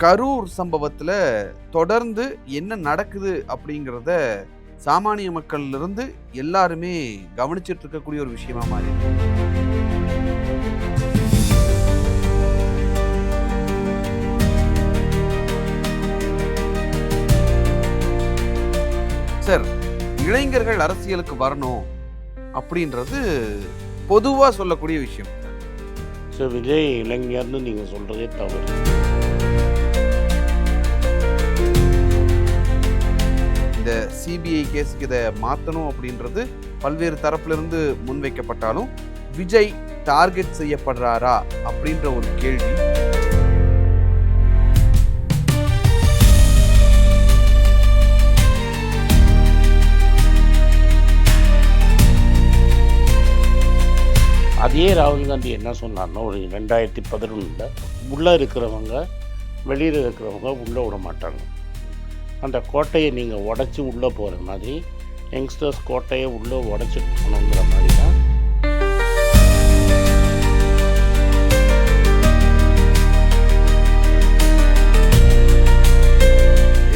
கரூர் சம்பவத்தில் தொடர்ந்து என்ன நடக்குது அப்படிங்கிறத சாமானிய மக்கள்லேருந்து எல்லாருமே கவனிச்சிட்டு இருக்கக்கூடிய ஒரு விஷயமா மாறி சார் இளைஞர்கள் அரசியலுக்கு வரணும் அப்படின்றது பொதுவாக சொல்லக்கூடிய விஷயம். சார் விஜய் இளைஞர்னு நீங்கள் சொல்கிறதே தவறு. இந்த சிபிஐ கேஸுக்கு இதை மாற்றணும் அப்படின்றது பல்வேறு தரப்பிலிருந்து முன்வைக்கப்பட்டாலும் விஜய் டார்கெட் செய்யப்படுறாரா அப்படின்ற ஒரு கேள்வி. அதே ராகுல் காந்தி என்ன சொன்னார்னா ஒரு ரெண்டாயிரத்தி பதினொன்றில் உள்ளே இருக்கிறவங்க வெளியில் இருக்கிறவங்க உள்ளே விட மாட்டாங்க. அந்த கோட்டையை நீங்கள் உடச்சி உள்ளே போகிற மாதிரி யங்ஸ்டர்ஸ் கோட்டையை உள்ளே உடச்சி போகணுங்கிற மாதிரி தான்.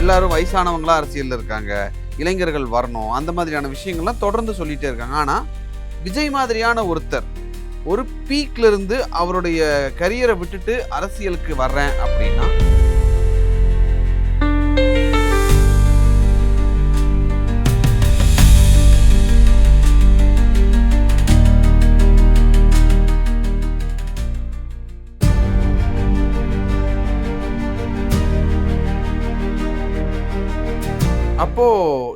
எல்லாரும் வயசானவங்களா அரசியலில் இருக்காங்க இளைஞர்கள் வரணும் அந்த மாதிரியான விஷயங்கள்லாம் தொடர்ந்து சொல்லிகிட்டே இருக்காங்க. ஆனால் விஜய் மாதிரியான ஒருத்தர் ஒரு பீக்லேருந்து அவருடைய கரியரை விட்டுட்டு அரசியலுக்கு வர்றேன் அப்படின்னா அப்போ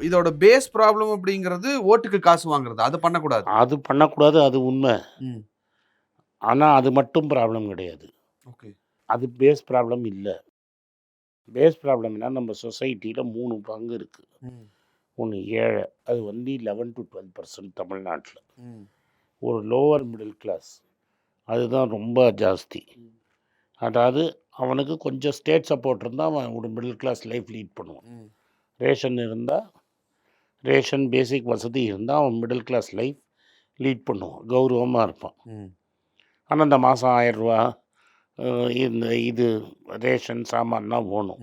இதோட பேஸ் ப்ராப்ளம் அப்படிங்கிறது ஓட்டுக்கு காசு வாங்குறது. அது பண்ணக்கூடாது. அது பண்ணக்கூடாது அது உண்மை. ஆனால் அது மட்டும் ப்ராப்ளம் கிடையாது. ஓகே. அது பேஸ் ப்ராப்ளம் இல்லை. பேஸ் ப்ராப்ளம்னா நம்ம சொசைட்டியில் மூணு பங்கு இருக்குது ஒன்று ஏழை அது வந்து லெவன் டு டுவெல் பர்சன்ட் தமிழ்நாட்டில். ஒரு லோவர் மிடில் கிளாஸ் அதுதான் ரொம்ப ஜாஸ்தி. அதாவது அவனுக்கு கொஞ்சம் ஸ்டேட் சப்போர்ட் இருந்தால் அவன் ஒரு மிடில் கிளாஸ் லைஃப் லீட் பண்ணுவான். ரேஷன் இருந்தால் ரேஷன் பேசிக் வசதி இருந்தால் அவன் மிடில் கிளாஸ் லைஃப் லீட் பண்ணுவான் கௌரவமாக இருப்பான். ஆனால் இந்த மாதம் ஆயிரரூவா இந்த இது ரேஷன் சாமான்லாம் வேணும்.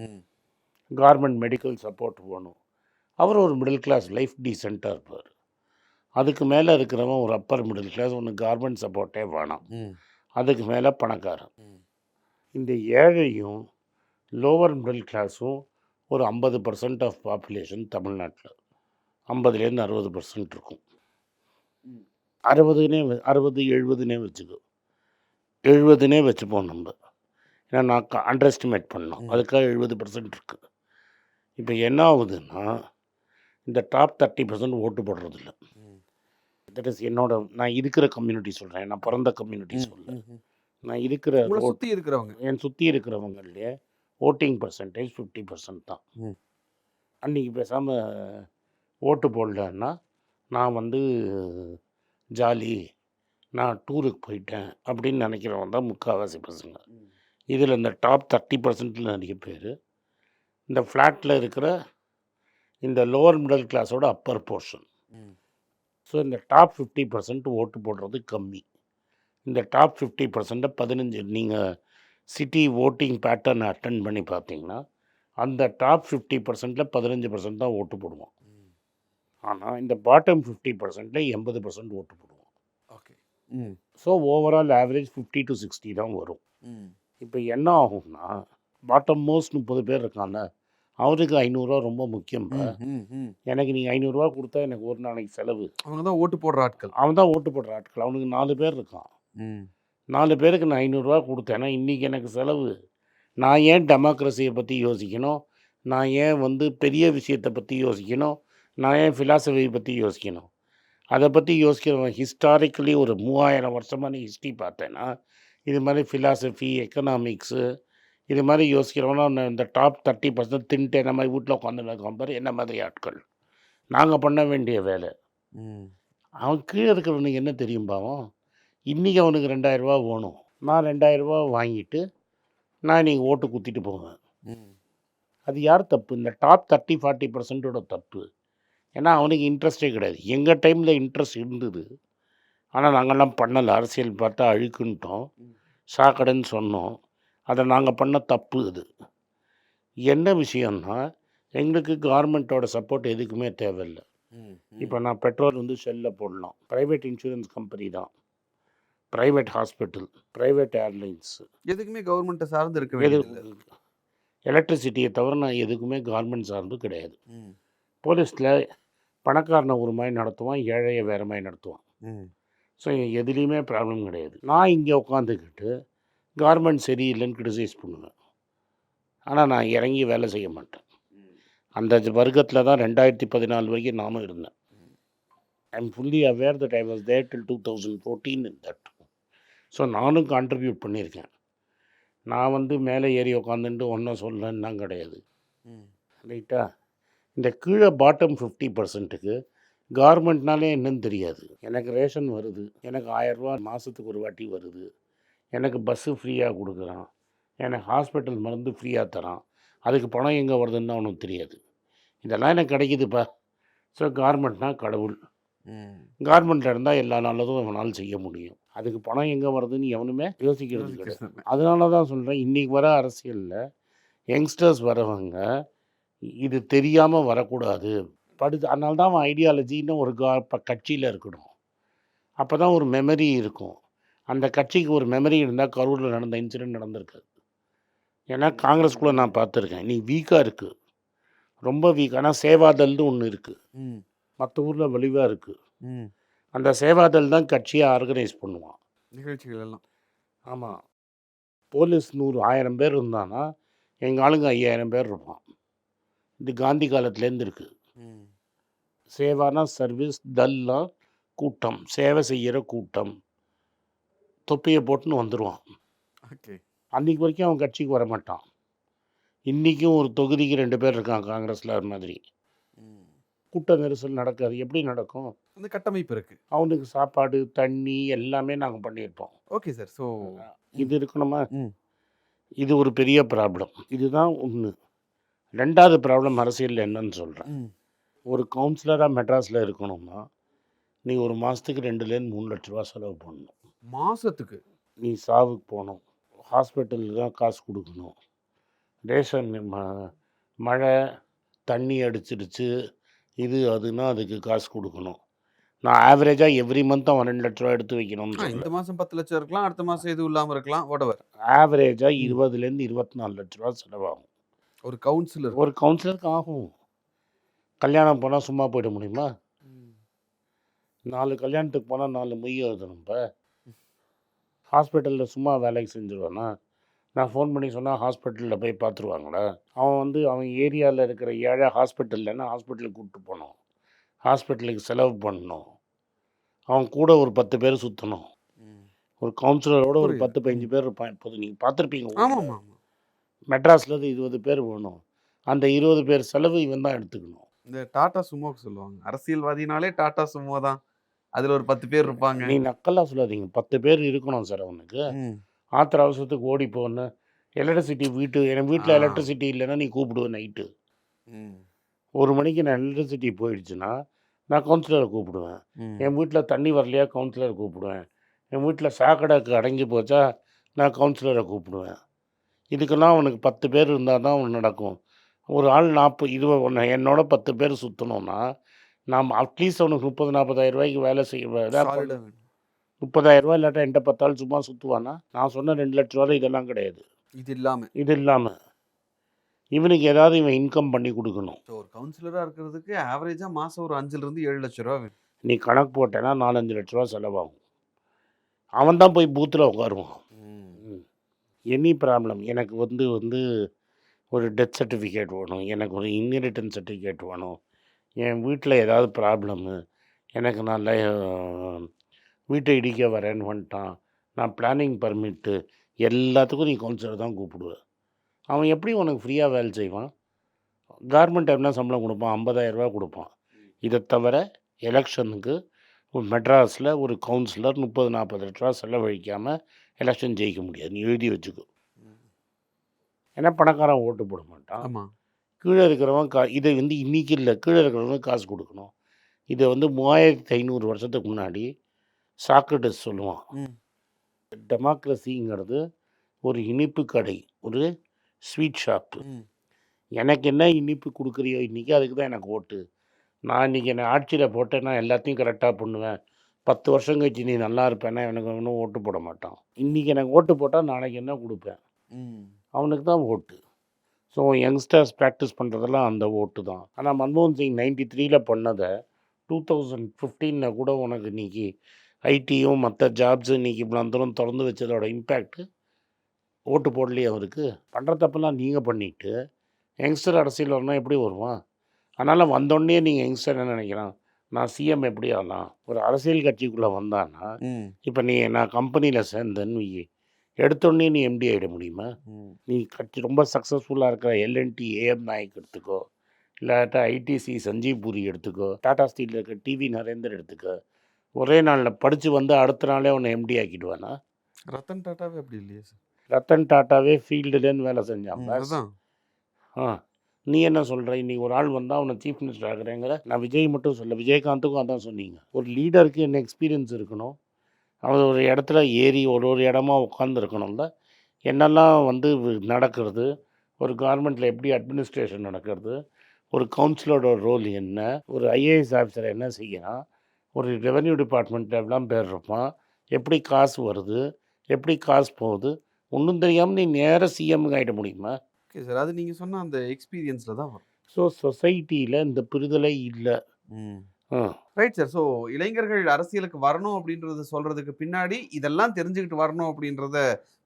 கார்மெண்ட் மெடிக்கல் சப்போர்ட் வேணும். அவர் ஒரு மிடில் கிளாஸ் லைஃப் டீசெண்டாக இருப்பார். அதுக்கு மேலே இருக்கிறவன் ஒரு அப்பர் மிடில் கிளாஸ் ஒன்று கார்மெண்ட் சப்போர்ட்டே வேணாம். அதுக்கு மேலே பணக்காரன். இந்த ஏழையும் லோவர் மிடில் கிளாஸும் ஒரு ஐம்பது பர்சன்ட் ஆஃப் பாப்புலேஷன் தமிழ்நாட்டில். ஐம்பதுலேருந்து அறுபது பர்சன்ட் இருக்கும். அறுபதுனே அறுபது எழுபதுனே வச்சுக்கோ. எழுபதுனே வச்சுப்போம் நம்ம. ஏன்னா நான் அண்டர் எஸ்டிமேட் பண்ணோம். அதுக்காக எழுபது பர்சன்ட் இருக்குது இப்போ என்ன ஆகுதுன்னா இந்த டாப் தேர்ட்டி பர்சன்ட் ஓட்டு போடுறதில்ல. தட் இஸ் என்னோட நான் இருக்கிற கம்யூனிட்டி சொல்கிறேன் நான் பிறந்த கம்யூனிட்டி சொல்கிறேன் நான் இருக்கிற இருக்கிறவங்க. என் சுற்றி இருக்கிறவங்களே ஓட்டிங் பர்சன்டேஜ் ஃபிஃப்டி பர்சன்ட் தான். அன்றைக்கி பேசாமல் ஓட்டு போடலன்னா நான் வந்து ஜாலி நான் டூருக்கு போயிட்டேன் அப்படின்னு நினைக்கிறவன் தான் முக்கால்வாசி பசங்க. இதில் இந்த டாப் தேர்ட்டி பர்சன்ட்டில் நிறைய பேர். இந்த ஃப்ளாட்டில் இருக்கிற இந்த லோவர் மிடில் கிளாஸோட அப்பர் போர்ஷன். ஸோ இந்த டாப் ஃபிஃப்டி பர்சன்ட் ஓட்டு போடுறது கம்மி. இந்த டாப் ஃபிஃப்டி பர்சன்ட்டை பதினஞ்சு நீங்கள் சிட்டி ஓட்டிங் பேட்டர்ன் அட்டன் பண்ணி பார்த்தீங்கன்னா அந்த டாப் ஃபிஃப்டி பர்சன்ட்டில் பதினஞ்சு பர்சன்ட் தான் ஓட்டு போடுவோம் ஆனால் இந்த பாட்டம் ஃபிஃப்டி பர்சன்ட்டில் எண்பது பர்சன்ட் ஓட்டு போடுவோம் okay. So overall average fifty to sixty தான் வரும். இப்போ என்ன ஆகும்னா பாட்டம் மோஸ்ட் முப்பது பேர் இருக்கான்ல அவருக்கு ஐநூறுரூவா ரொம்ப முக்கியம் எனக்கு நீங்கள் ஐநூறுரூவா கொடுத்தா எனக்கு ஒரு நாளைக்கு செலவு. அவங்க தான் ஓட்டு போடுற ஆட்கள். அவன் தான் ஓட்டு போடுற ஆட்கள். அவனுக்கு நாலு பேர் இருக்கான். நாலு பேருக்கு நான் ஐநூறுரூவா கொடுத்தேன்னா இன்றைக்கி எனக்கு செலவு. நான் ஏன் டெமோக்ரஸியை பற்றி யோசிக்கணும்? நான் ஏன் வந்து பெரிய விஷயத்தை பற்றி யோசிக்கணும்? நான் ஏன் ஃபிலாசபியை பற்றி யோசிக்கணும்? அதை பற்றி யோசிக்கிறவன் ஹிஸ்டாரிக்கலி ஒரு மூவாயிரம் வருஷமாக நீ ஹிஸ்ட்ரி பார்த்தேன்னா இது மாதிரி ஃபிலாசபி எக்கனாமிக்ஸு இது மாதிரி யோசிக்கிறவனா இந்த டாப் தேர்ட்டி பர்சன்ட் தின்ட்டு என்ன மாதிரி வீட்டில் உட்காந்து இருக்கான் பாரு என்ன மாதிரி ஆட்கள். நாங்கள் பண்ண வேண்டிய வேலை. அவன் கீழே இருக்கிறவனுக்கு என்ன தெரியும் பாவம்? இன்றைக்கி அவனுக்கு ரெண்டாயிரரூபா வேணும். நான் ரெண்டாயிரரூபா வாங்கிட்டு நான் நீங்கள் ஓட்டு குத்திட்டு போவேன். அது யார் தப்பு? இந்த டாப் தேர்ட்டி ஃபார்ட்டி பர்சன்ட்டோட தப்பு. ஏன்னா அவனுக்கு இன்ட்ரெஸ்டே கிடையாது. எங்கள் டைமில் இன்ட்ரெஸ்ட் இருந்தது. ஆனால் நாங்கள்லாம் பண்ணலை. அரசியல் பார்த்தா அழுக்குன்ட்டோம். சாக்கடைன்னு சொன்னோம். அதை நாங்கள் பண்ண தப்பு அது. என்ன விஷயம்னா எங்களுக்கு கவர்மெண்ட்டோட சப்போர்ட் எதுக்குமே தேவையில்லை. இப்போ நான் பெட்ரோல் வந்து ஷெல்லில் போடலாம். ப்ரைவேட் இன்சூரன்ஸ் கம்பெனி தான். Private hospital private airlines. எதுக்குமே கவர்மெண்ட்டை சார்ந்து இருக்க வேண்டியது எலக்ட்ரிசிட்டியை தவிர நான் எதுக்குமே கவர்மெண்ட் சார்ந்து கிடையாது. போலீஸில் பணக்காரனை ஒரு மாதிரி நடத்துவான் ஏழையை வேறு மாதிரி நடத்துவான். ஸோ எதுலேயுமே ப்ராப்ளம் கிடையாது. நான் இங்கே உட்காந்துக்கிட்டு கவர்மெண்ட் சரியில்லைன்னு கிரிட்டிசைஸ் பண்ணுவேன். ஆனால் நான் இறங்கி வேலை செய்ய மாட்டேன். அந்த வர்க்கத்தில் தான் ரெண்டாயிரத்தி பதினாலு வரைக்கும் நானும் இருந்தேன். I am fully aware that I was there till two thousand fourteen in that so நானும் கான்ட்ரிபியூட் பண்ணியிருக்கேன். நான் வந்து மேலே ஏறி உட்காந்துட்டு ஒன்றும் சொல்லன்னா கிடையாது. ரைட்டா? இந்த கீழே பாட்டம் ஃபிஃப்டி பர்சன்ட்டுக்கு கார்மெண்ட்னாலே என்னன்னு தெரியாது. எனக்கு ரேஷன் வருது. எனக்கு ஆயரூபா மாதத்துக்கு ஒரு வாட்டி வருது. எனக்கு பஸ்ஸு ஃப்ரீயாக கொடுக்குறான். எனக்கு ஹாஸ்பிட்டல் மருந்து ஃப்ரீயாக தரான். அதுக்கு பணம் எங்கே வருதுன்னு அவனுக்கு தெரியாது. இதெல்லாம் எனக்கு கிடைக்குதுப்பா. ஸோ கார்மெண்ட்னா கடவுள். கார்மெண்ட்டில் இருந்தால் எல்லா நல்லதும் அவனால் செய்ய முடியும். அதுக்கு பணம் எங்கே வருதுன்னு எவனுமே யோசிக்கிறது கிடையாது. அதனால தான் சொல்கிறேன் இன்றைக்கி வர அரசியலில் யங்ஸ்டர்ஸ் வரவங்க இது தெரியாமல் வரக்கூடாது. படுத்து அதனால தான் அவன் ஐடியாலஜின்னு ஒரு கட்சியில் இருக்கணும். அப்போ தான் ஒரு மெமரி இருக்கும். அந்த கட்சிக்கு ஒரு மெமரி இருந்தால் கரூரில் நடந்த இன்சிடென்ட் நடந்திருக்காது. ஏன்னா காங்கிரஸ்குள்ளே நான் பார்த்துருக்கேன். நீ வீக்காக இருக்குது ரொம்ப வீக். ஆனால் சேவாதல்னு ஒன்று இருக்குது மற்ற ஊரில் வலிவாக இருக்குது அந்த சேவாதல் தான் கட்சியை ஆர்கனைஸ் பண்ணுவான். நிகழ்ச்சிகள் எல்லாம் ஆமாம் போலீஸ் நூறு ஆயிரம் பேர் இருந்தானா எங்கள் ஆளுங்க ஐயாயிரம் பேர் இருப்பான். இது காந்தி காலத்துலேருந்து இருக்குது சேவானா சர்வீஸ் தல்லாம் கூட்டம் சேவை செய்கிற கூட்டம். தொப்பியை போட்டுன்னு வந்துடுவான் ஓகே. அன்றைக்கி வரைக்கும் அவன் கட்சிக்கு வர மாட்டான் இன்றைக்கும் ஒரு தொகுதிக்கு ரெண்டு பேர் இருக்கான் காங்கிரஸில் அது மாதிரி. கூட்ட நெரிசல் நடக்காது. எப்படி நடக்கும்? அந்த கட்டமைப்பு இருக்கு. அவனுக்கு சாப்பாடு தண்ணி எல்லாமே நாங்கள் பண்ணியிருப்போம். Okay sir. ஸோ இது இருக்கணுமா. இது ஒரு பெரிய ப்ராப்ளம். இதுதான் ஒன்று ரெண்டாவது ப்ராப்ளம் அரசியலில் என்னன்னு சொல்கிறேன் ஒரு கவுன்சிலராக மெட்ராஸில் இருக்கணும்னா நீ ஒரு மாதத்துக்கு ரெண்டுலேருந்து மூணு லட்ச ரூபா செலவு பண்ணணும். மாசத்துக்கு? நீ சாவுக்கு போகணும். ஹாஸ்பிட்டலுக்கு தான் காசு கொடுக்கணும். ரேஷன் ம மழை தண்ணி அடிச்சிடுச்சு இது அதுன்னா அதுக்கு காசு கொடுக்கணும். நான் ஆவரேஜாக எவ்ரி மந்த் அவன் ரெண்டு லட்ச ரூபா எடுத்து வைக்கணும்னு ஆ, இந்த மாசம் பத்து லட்சம் இருக்கலாம் அடுத்த மாசம் எதுவும் இல்லாம இருக்கலாம் whatever. ஆவரேஜாக இருபதுலேருந்து இருபத்தி நாலு லட்ச ரூபா செலவாகும். ஒரு கவுன்சிலர் ஒரு கவுன்சிலருக்கு ஆகும். கல்யாணம் போனால் சும்மா போயிட முடியுமா? நாலு கல்யாணத்துக்கு போனால் நாலு மொய் எழுதணும் இப்போ. ஹாஸ்பிட்டலில் சும்மா வேலைக்கு செஞ்சுருவானா? நான் ஃபோன் பண்ணி சொன்னால் ஹாஸ்பிட்டலில் போய் பார்த்துருவாங்களா அவன் வந்து அவன் ஏரியாவில் இருக்கிற ஏழை ஹாஸ்பிட்டல்லன்னா ஹாஸ்பிட்டலுக்கு கூப்பிட்டு போகணும் ஹாஸ்பிட்டலுக்கு செலவு பண்ணணும். அவன் கூட ஒரு பத்து பேர் சுற்றணும் ஒரு கவுன்சிலரோட ஒரு. பத்து பதினஞ்சு பேர் இருப்பான் நீங்கள் பார்த்துருப்பீங்க ஆமா ஆமா ஆமா மெட்ராஸில் இருந்து இருபது பேர் வேணும். அந்த இருபது பேர் செலவு இவன் தான் எடுத்துக்கணும். இந்த டாடா சுமோக்கு சொல்லுவாங்க. அரசியல்வாதினாலே டாடா சுமோ தான். அதுல ஒரு பத்து பேர் இருப்பாங்க. நீ நக்கலாக சொல்லாதீங்க. பத்து பேர் இருக்கணும் சார் அவனுக்கு. ஆத்திர அவசரத்துக்கு ஓடி போகணும். எலக்ட்ரிசிட்டி வீட்டு என் வீட்டில். எலக்ட்ரிசிட்டி இல்லைன்னா நீ கூப்பிடுவேன் நைட்டு. ஒரு மணிக்கு நான் எலக்ட்ரிசிட்டி போயிடுச்சுன்னா நான் கவுன்சிலரை கூப்பிடுவேன். என் வீட்டில் தண்ணி வரலையா? கவுன்சிலரை கூப்பிடுவேன். என் வீட்டில் சாக்கடைக்கு அடைஞ்சு போச்சா? நான் கவுன்சிலரை கூப்பிடுவேன். இதுக்கெல்லாம் அவனுக்கு பத்து பேர் இருந்தால் தான் அவன் நடக்கும். ஒரு ஆள் நாற்பது இருபது ஒன்று என்னோட பத்து பேர் சுற்றணும்னா நாம் அட்லீஸ்ட் அவனுக்கு முப்பது நாற்பதாயிரம் ரூபாய்க்கு வேலை செய்ய ரூபாய் இல்லாட்டா என்கிட்ட பத்தாள் சும்மா சுற்றுவானா நான் சொன்ன ரெண்டு லட்ச ரூபா இதெல்லாம் கிடையாது. இது இல்லாம. இது இல்லாமல் இவனுக்கு ஏதாவது இவன் இன்கம் பண்ணி கொடுக்கணும். ஒரு கவுன்சிலரா இருக்கிறதுக்கு ஆவரேஜா மாசம் ஒரு அஞ்சுல இருந்து ஏழு லட்சம் ரூபா நீ கணக்கு போட்டேன்னா நாலஞ்சு லட்ச ரூபா செலவாகும். அவன் தான் போய் பூத்தில் உட்காருவான். எனி ப்ராப்ளம் எனக்கு வந்து வந்து ஒரு டெத் சர்டிஃபிகேட் வேணும் எனக்கு ஒரு இன்ஹெரிட்டன்ஸ் சர்டிஃபிகேட் வேணும் என் வீட்டில் ஏதாவது ப்ராப்ளமு எனக்கு நான் வீட்டை இடிக்க வரேன்னு வந்துட்டான் நான் பிளானிங் பர்மிட்டு எல்லாத்துக்கும் நீ கவுன்சிலர் தான் கூப்பிடுவேன் அவன் எப்படி உனக்கு ஃப்ரீயாக வேலை செய்வான்? கவர்மெண்ட் என்ன சம்பளம் கொடுப்பான் 50000 ரூபாய் கொடுப்பான். இதை தவிர எலெக்ஷனுக்கு ஒரு மெட்ராஸில் ஒரு கவுன்சிலர் முப்பது நாற்பது லட்ச ரூபா செலவழிக்காமல் எலெக்ஷன் ஜெயிக்க முடியாது. நீ எழுதி வச்சுக்கோ. ஏன்னா பணக்காரன் ஓட்டு போட மாட்டான். ஆமா. கீழே இருக்கிறவன் கா இதை வந்து இன்றைக்கி இல்லை கீழே இருக்கிறவங்க காசு கொடுக்கணும். இதை வந்து மூவாயிரத்தி ஐநூறு வருஷத்துக்கு முன்னாடி சாக்ரட்டிஸ் சொல்லுவான். டெமோக்ரஸிங்கிறது ஒரு இனிப்பு கடை ஒரு ஸ்வீட் ஷாப்பு. எனக்கு என்ன இனிப்பு கொடுக்குறியோ இன்றைக்கி அதுக்கு தான் எனக்கு ஓட்டு. நான் இன்றைக்கி என்னை ஆட்சியில் போட்டேன்னா எல்லாத்தையும் கரெக்டாக பண்ணுவேன். பத்து வருஷம் கழிச்சு நீ நல்லா இருப்பேன்னா எனக்கு ஒன்றும் ஓட்டு போட மாட்டான். இன்றைக்கி எனக்கு ஓட்டு போட்டால் நாளைக்கு என்ன கொடுப்பேன்? அவனுக்கு தான் ஓட்டு. ஸோ யங்ஸ்டர்ஸ் ப்ராக்டிஸ் பண்ணுறதெல்லாம் அந்த ஓட்டு தான். ஆனால் மன்மோகன் சிங் நைன்டி த்ரீல பண்ணதை டூ தௌசண்ட் ஃபிஃப்டீனில் கூட உனக்கு இன்னைக்கு ஐடியும் மற்ற ஜாப்ஸு இன்னைக்கு இவ்வளோ தூரம் திறந்து வச்சதோட இம்பேக்ட்டு ஓட்டு போடலையே அவருக்கு. பண்ணுற தப்பெல்லாம் நீங்கள் பண்ணிட்டு யங்ஸ்டர் அரசியல் வரணும் எப்படி வருவான் அதனால் வந்தோடனே நீங்கள் யங்ஸ்டர் என்ன நினைக்கிறான்? நான் சிஎம் எப்படி ஆகலாம்? ஒரு அரசியல் கட்சிக்குள்ளே வந்தான்னா இப்போ நீ நான் கம்பெனியில் சேர்ந்தேன்னு. எடுத்தோடனே நீ எம்டி ஆகிட முடியுமா? நீ கட்சி ரொம்ப சக்ஸஸ்ஃபுல்லாக இருக்கிற எல்என்டி ஏஎம் நாயக் எடுத்துக்கோ. இல்லாட்டா ஐடிசி சஞ்சீவ் பூரி எடுத்துக்கோ. டாடா ஸ்டீலில் இருக்க டிவி நரேந்தர் எடுத்துக்கோ. ஒரே நாளில் படித்து வந்து அடுத்த நாளே உன்னை எம்டி ஆக்கிடுவானா? ரத்தன் டாட்டாவே அப்படி இல்லையே சார்? ரத்தன் டாட்டாவே ஃபீல்டுலேருந்து வேலை. அதுதான் ஆ நீ என்ன சொல்கிற இன்னைக்கு ஒரு ஆள் வந்தால் அவனை சீஃப் மினிஸ்டர் ஆகுறேங்கிற நான் விஜய் மட்டும் சொல்ல விஜயகாந்துக்கும் அதான் சொன்னீங்க. ஒரு லீடருக்கு என்ன எக்ஸ்பீரியன்ஸ் இருக்கணும்? அவர் ஒரு இடத்துல ஏறி ஒரு ஒரு இடமா உட்காந்துருக்கணும்ல என்னெல்லாம் வந்து நடக்கிறது? ஒரு கவர்மெண்ட்டில் எப்படி அட்மினிஸ்ட்ரேஷன் நடக்கிறது? ஒரு கவுன்சிலரோட ரோல் என்ன? ஒரு ஐஏஎஸ் ஆஃபீஸர் என்ன செய்யறான்? ஒரு ரெவென்யூ டிபார்ட்மெண்ட்டில் பேர் இருப்பான் எப்படி காசு வருது? எப்படி காசு போகுது? ஒன்றும் தெரியாமல் நீ நேராக சிஎம்க்கு ஆகிட முடியுமா? ஓகே சார் அது நீங்கள் சொன்ன அந்த எக்ஸ்பீரியன்ஸில் தான் வரும். ஸோ சொசைட்டியில் இந்த புரிதலே இல்லை. ரைட் சார் ஸோ இளைஞர்கள் அரசியலுக்கு வரணும் அப்படின்றத சொல்றதுக்கு பின்னாடி இதெல்லாம் தெரிஞ்சுக்கிட்டு வரணும் அப்படின்றத